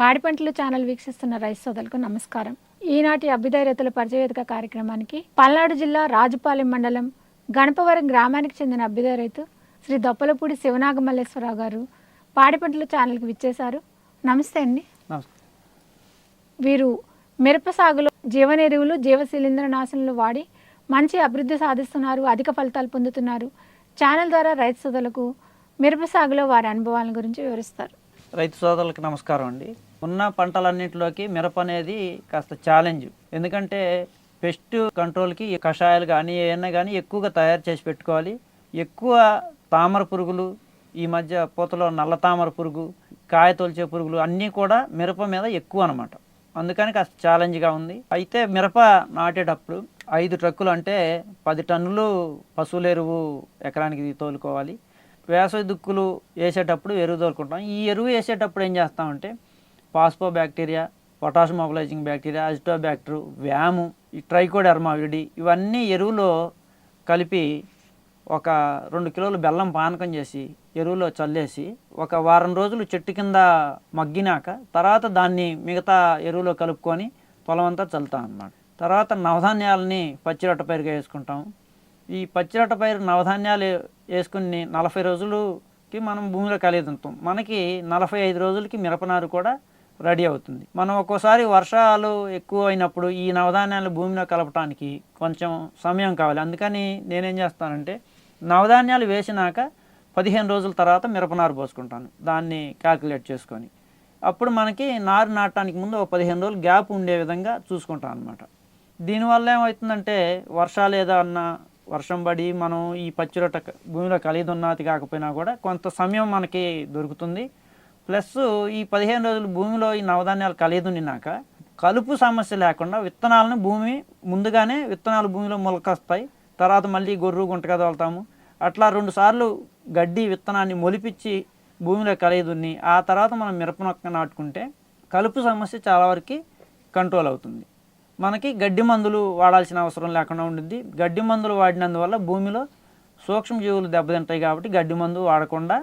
పాడి పంటలు ఛానల్ వీక్షిస్తున్న రైతు సోదరులకు నమస్కారం. ఈనాటి అభ్యుదయ రైతుల పరిచయవేదిక కార్యక్రమానికి పల్నాడు జిల్లా రాజుపాలెం మండలం గణపవరం గ్రామానికి చెందిన అభ్యుదయ రైతు శ్రీ దొప్పలపూడి శివనాగమల్లేశ్వరరావు గారు పాడి పంటల ఛానల్కి విచ్చేశారు. నమస్తే అండి. వీరు మిరప సాగులో జీవన ఎరువులు జీవ శిలీంద్ర నాశనలు వాడి మంచి అభివృద్ధి సాధిస్తున్నారు అధిక ఫలితాలు పొందుతున్నారు. ఛానల్ ద్వారా రైతు సోదరులకు మిరప సాగులో వారి అనుభవాల గురించి వివరిస్తారు. రైతు సోదరులకు నమస్కారం అండి. ఉన్న పంటలన్నింటిలోకి మిరప అనేది కాస్త ఛాలెంజ్ ఎందుకంటే పెస్ట్ కంట్రోల్కి కషాయాలు కానీ ఏమైనా కానీ ఎక్కువగా తయారు చేసి పెట్టుకోవాలి. ఎక్కువ తామర పురుగులు ఈ మధ్య పూతలో నల్ల తామర పురుగు కాయ తొలిచే పురుగులు అన్నీ కూడా మిరప మీద ఎక్కువ అనమాట అందుకని కాస్త ఛాలెంజ్గా ఉంది. అయితే మిరప నాటేటప్పుడు ఐదు ట్రక్కులు అంటే పది టన్నులు పశువుల ఎరువు ఎకరానికి తోలుకోవాలి. వేసవి దుక్కులు వేసేటప్పుడు ఎరువు తోలుకుంటాం. ఈ ఎరువు వేసేటప్పుడు ఏం చేస్తామంటే phospho bacteria potash mobilising bacteria azotobacter వ్యాము ఈ ట్రైకోడెర్మావిడి ఇవన్నీ ఎరువులో కలిపి ఒక రెండు కిలోలు బెల్లం పానకం చేసి ఎరువులో చల్లేసి ఒక వారం రోజులు చెట్టు కింద మగ్గినాక తర్వాత దాన్ని మిగతా ఎరువులో కలుపుకొని పొలం అంతా చల్లుతాం అన్నమాట. తర్వాత నవధాన్యాలని పచ్చిరొట్ట పైరుగా వేసుకుంటాం. ఈ పచ్చిరొట్ట పైరు నవధాన్యాలు వేసుకుని నలభై రోజులకి మనం భూమిలో కలిగితుంటాం మనకి నలభై ఐదు రోజులకి మిరపనారు కూడా రెడీ అవుతుంది. మనం ఒక్కోసారి వర్షాలు ఎక్కువ అయినప్పుడు ఈ నవధాన్యాలు భూమిలో కలపటానికి కొంచెం సమయం కావాలి. అందుకని నేనేం చేస్తానంటే నవధాన్యాలు వేసినాక పదిహేను రోజుల తర్వాత మిరపనారు పోసుకుంటాను. దాన్ని క్యాల్కులేట్ చేసుకొని. అప్పుడు మనకి నారు నాటడానికి ముందు ఒక పదిహేను రోజులు గ్యాప్ ఉండే విధంగా చూసుకుంటాం అనమాట దీనివల్ల ఏమవుతుందంటే వర్షాలు ఏదన్నా వర్షం పడి మనం ఈ పచ్చిరొట్ట భూమిలో భూమిలో కలిదున్నది కాకపోయినా కూడా కొంత సమయం మనకి దొరుకుతుంది. ప్లస్ ఈ పదిహేను రోజులు భూమిలో ఈ నవధాన్యాలు కలిదున్నాక కలుపు సమస్య లేకుండా విత్తనాలను భూమి ముందుగానే విత్తనాలు భూమిలో మొలకొస్తాయి. తర్వాత మళ్ళీ గొర్రు గుంటగా తోలుతాము అట్లా రెండు సార్లు గడ్డి విత్తనాన్ని మొలిపించి భూమిలో కలిదున్ని ఆ తర్వాత మనం మిరప నొక్క నాటుకుంటే కలుపు సమస్య చాలా వరకు కంట్రోల్ అవుతుంది. మనకి గడ్డి మందులు వాడాల్సిన అవసరం లేకుండా ఉండిద్ది. గడ్డి మందులు వాడినందువల్ల భూమిలో సూక్ష్మజీవులు దెబ్బతింటాయి కాబట్టి గడ్డి మందు వాడకుండా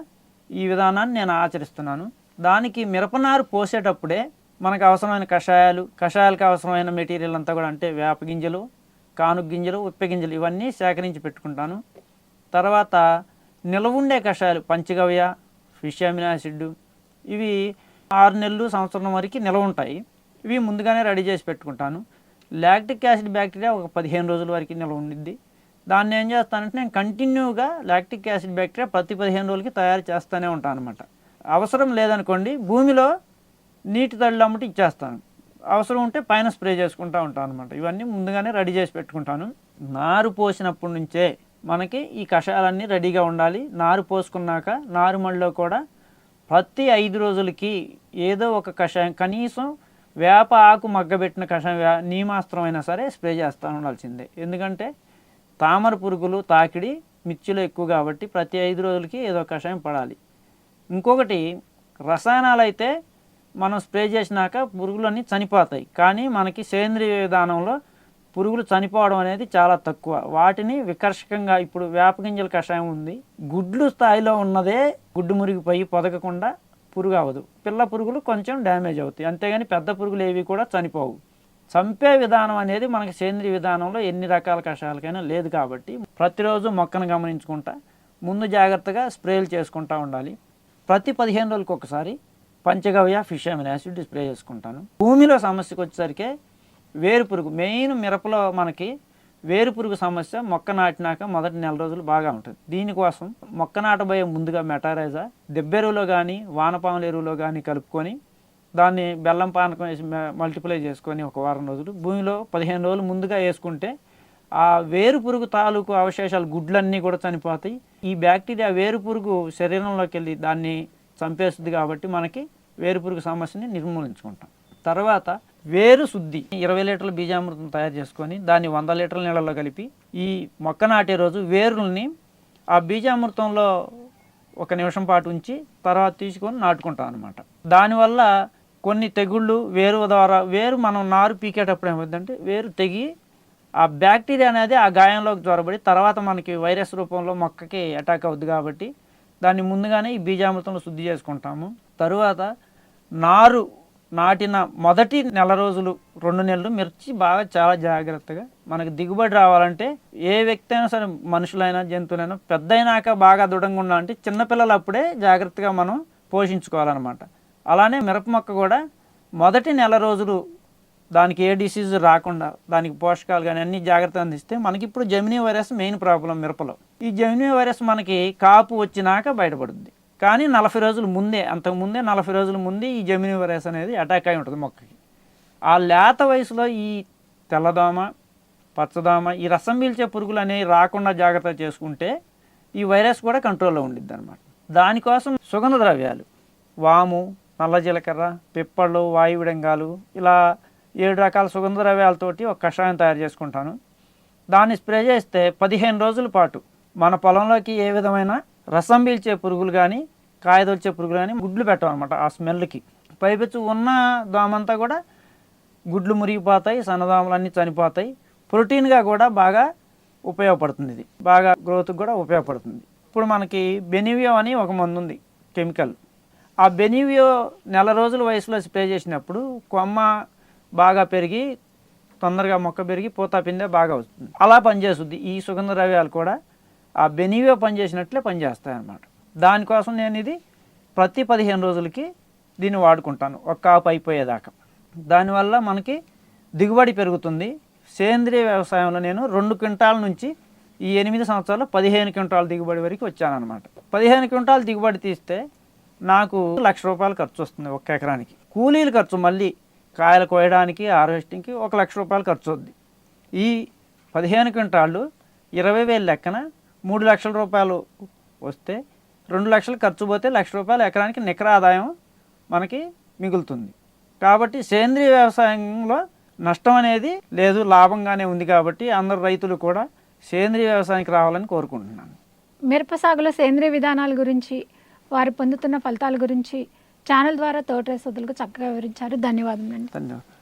ఈ విధానాన్ని నేను ఆచరిస్తున్నాను. దానికి మిరపనారు పోసేటప్పుడే మనకు అవసరమైన కషాయాలు కషాయాలకు అవసరమైన మెటీరియల్ అంతా కూడా అంటే వేప గింజలు కానుగ గింజలు ఉప్ప గింజలు ఇవన్నీ సేకరించి పెట్టుకుంటాను. తర్వాత నిల్వ ఉండే కషాయాలు పంచగవ్య ఫిష్ అమినో ఇవి ఆరు నెలలు సంవత్సరం వరకు నిలవ ఉంటాయి. ఇవి ముందుగానే రెడీ చేసి పెట్టుకుంటాను. లాక్టిక్ యాసిడ్ బ్యాక్టీరియా ఒక పదిహేను రోజుల వరకు నిల్వ ఉండిద్ది. దాన్ని ఏం చేస్తానంటే నేను కంటిన్యూగా లాక్టిక్ యాసిడ్ బ్యాక్టీరియా ప్రతి పదిహేను రోజులకి తయారు చేస్తూనే ఉంటాను అనమాట అవసరం లేదనుకోండి భూమిలో నీటి తడిలో అమ్మటి ఇచ్చేస్తాను. అవసరం ఉంటే పైన స్ప్రే చేసుకుంటూ ఉంటాను అనమాట ఇవన్నీ ముందుగానే రెడీ చేసి పెట్టుకుంటాను. నారు పోసినప్పటి నుంచే మనకి ఈ కషాయాలన్నీ రెడీగా ఉండాలి. నారు పోసుకున్నాక నారుమడిలో కూడా ప్రతి ఐదు రోజులకి ఏదో ఒక కషాయం కనీసం వేప ఆకు మగ్గబెట్టిన కషాయం నీమాస్త్రం అయినా సరే స్ప్రే చేస్తూ ఉండాల్సిందే. ఎందుకంటే తామర పురుగులు తాకిడి మిర్చిలో ఎక్కువ కాబట్టి ప్రతి ఐదు రోజులకి ఏదో కషాయం పడాలి. ఇంకొకటి రసాయనాలు అయితే మనం స్ప్రే చేసినాక పురుగులన్నీ చనిపోతాయి. కానీ మనకి సేంద్రియ విధానంలో పురుగులు చనిపోవడం అనేది చాలా తక్కువ. వాటిని వికర్షకంగా ఇప్పుడు వేపగింజల కషాయం ఉంది. గుడ్లు స్థాయిలో ఉన్నదే గుడ్డు మురిగిపోయి పొదగకుండా పురుగు అవ్వదు పిల్ల పురుగులు కొంచెం డ్యామేజ్ అవుతాయి. అంతేగాని పెద్ద పురుగులు ఏవి కూడా చనిపోవు. చంపే విధానం అనేది మనకి సేంద్రియ విధానంలో ఎన్ని రకాల కషాయాలకైనా లేదు కాబట్టి ప్రతిరోజు మొక్కను గమనించుకుంటా ముందు జాగ్రత్తగా స్ప్రేలు చేసుకుంటా ఉండాలి. ప్రతి పదిహేను రోజులకు ఒకసారి panchagavya fish amino acid spray చేసుకుంటాను. భూమిలో సమస్యకు వచ్చేసరికి వేరు పురుగు మెయిన్ మిరపలో మనకి వేరు పురుగు సమస్య మొక్క నాటినాక మొదటి నెల రోజులు బాగా ఉంటుంది. దీనికోసం మొక్క నాటబోయే ముందుగా మెటారైజా దెబ్బెరువులో కానీ వానపాముల ఎరువులో కానీ కలుపుకొని దాన్ని బెల్లం పానకం వేసి మల్టిప్లై చేసుకొని ఒక వారం రోజులు భూమిలో పదిహేను రోజులు ముందుగా వేసుకుంటే ఆ వేరు పురుగు తాలూకు అవశేషాలు గుడ్లన్నీ కూడా చనిపోతాయి. ఈ బ్యాక్టీరియా వేరు పురుగు శరీరంలోకి వెళ్ళి దాన్ని చంపేస్తుంది కాబట్టి మనకి వేరు పురుగు సమస్యని నిర్మూలించుకుంటాం. తర్వాత వేరు శుద్ధి. ఇరవై లీటర్ల బీజామృతం తయారు చేసుకొని దాన్ని వంద లీటర్ల నీళ్ళలో కలిపి ఈ మొక్క నాటే రోజు వేరుల్ని ఆ బీజామృతంలో ఒక నిమిషం పాటు ఉంచి తర్వాత తీసుకొని నాటుకుంటాం అనమాట దానివల్ల కొన్ని తెగుళ్ళు వేరు ద్వారా వేరు మనం నారు పీకేటప్పుడు ఏమవుతుందంటే వేరు తెగి ఆ బ్యాక్టీరియా అనేది ఆ గాయంలోకి జ్వరబడి తర్వాత మనకి వైరస్ రూపంలో మొక్కకి అటాక్ అవుద్ది కాబట్టి దాన్ని ముందుగానే ఈ బీజామృతంలో శుద్ధి చేసుకుంటాము. తరువాత నారు నాటిన మొదటి నెల రోజులు రెండు నెలలు మిర్చి బాగా చాలా జాగ్రత్తగా మనకు దిగుబడి రావాలంటే ఏ వ్యక్తి అయినా సరే మనుషులైనా జంతువులైనా పెద్ద అయినాక బాగా దృఢంగా ఉండాలంటే చిన్నపిల్లలు అప్పుడే జాగ్రత్తగా మనం పోషించుకోవాలన్నమాట. అలానే మిరప మొక్క కూడా మొదటి నెల రోజులు దానికి ఏ డిసీజ్ రాకుండా దానికి పోషకాలు కానీ అన్ని జాగ్రత్తగా అందిస్తే మనకి ఇప్పుడు జమినీ వైరస్ మెయిన్ ప్రాబ్లం మిరపలో. ఈ జమినీ వైరస్ మనకి కాపు వచ్చినాక బయటపడుద్ది. కానీ నలభై రోజుల ముందే అంతకు ముందే నలభై రోజుల ముందే ఈ జమినీ వైరస్ అనేది అటాక్ అయి ఉంటుంది మొక్కకి. ఆ లేత వయసులో ఈ తెల్లదోమ పచ్చదోమ ఈ రసం పీల్చే పురుగులు అనేవి రాకుండా జాగ్రత్త చేసుకుంటే ఈ వైరస్ కూడా కంట్రోల్లో ఉండిద్ది అనమాట దానికోసం సుగంధ ద్రవ్యాలు వాము నల్ల జీలకర్ర పిప్పళ్ళు వాయువిడంగాలు ఇలా ఏడు రకాల సుగంధ ద్రవ్యాలతోటి ఒక కషాయం తయారు చేసుకుంటాను. దాన్ని స్ప్రే చేస్తే పదిహేను రోజుల పాటు మన పొలంలోకి ఏ విధమైన రసం పీల్చే పురుగులు కానీ కాయదొచ్చే పురుగులు కానీ గుడ్లు పెట్టమన్నమాట ఆ స్మెల్కి. పైపెచ్చు ఉన్న దోమంతా కూడా గుడ్లు మురిగిపోతాయి సన్నదోమలు అన్నీ చనిపోతాయి. ప్రోటీన్గా కూడా బాగా ఉపయోగపడుతుంది ఇది. బాగా గ్రోత్కి కూడా ఉపయోగపడుతుంది. ఇప్పుడు మనకి బెనివియో అని ఒక మందు ఉంది కెమికల్. ఆ బెనివియో నెల రోజుల వయసులో స్ప్రే చేసినప్పుడు కొమ్మ బాగా పెరిగి తొందరగా మొక్క పెరిగి పూత పిందె బాగా వస్తుంది. అలా పనిచేస్తుంది. ఈ సుగంధ ద్రవ్యాలు కూడా ఆ బెనీవే పనిచేసినట్లే పనిచేస్తాయి అన్నమాట దానికోసం నేను ఇది ప్రతి పదిహేను రోజులకి దీన్ని వాడుకుంటాను. ఒక కాపు అయిపోయేదాకా. దానివల్ల మనకి దిగుబడి పెరుగుతుంది. సేంద్రియ వ్యవసాయంలో నేను రెండు క్వింటాల నుంచి ఈ ఎనిమిది సంవత్సరాలు పదిహేను క్వింటాల దిగుబడి వరకు వచ్చానమాట పదిహేను క్వింటాల దిగుబడి తీస్తే నాకు లక్ష రూపాయలు ఖర్చు వస్తుంది ఒక ఎకరానికి. కూలీలు ఖర్చు మళ్ళీ కాయలు కోయడానికి హార్వెస్టింగ్కి ఒక లక్ష రూపాయలు ఖర్చు అవుద్ది ఈ పదిహేను క్వింటాళ్ళు ఇరవై వేలు లెక్కన మూడు లక్షల రూపాయలు వస్తే రెండు లక్షలు ఖర్చు పోతే లక్ష రూపాయలు ఎకరానికి నికర ఆదాయం మనకి మిగులుతుంది. కాబట్టి సేంద్రియ వ్యవసాయంలో నష్టం అనేది లేదు లాభంగానే ఉంది కాబట్టి అందరు రైతులు కూడా సేంద్రియ వ్యవసాయానికి రావాలని కోరుకుంటున్నాను. మిరప సాగులో సేంద్రియ విధానాల గురించి వారు పొందుతున్న ఫలితాల గురించి ఛానల్ ద్వారా తోట రైతులకు చక్కగా వివరించారు. ధన్యవాదములండి. ధన్యవాదాలు.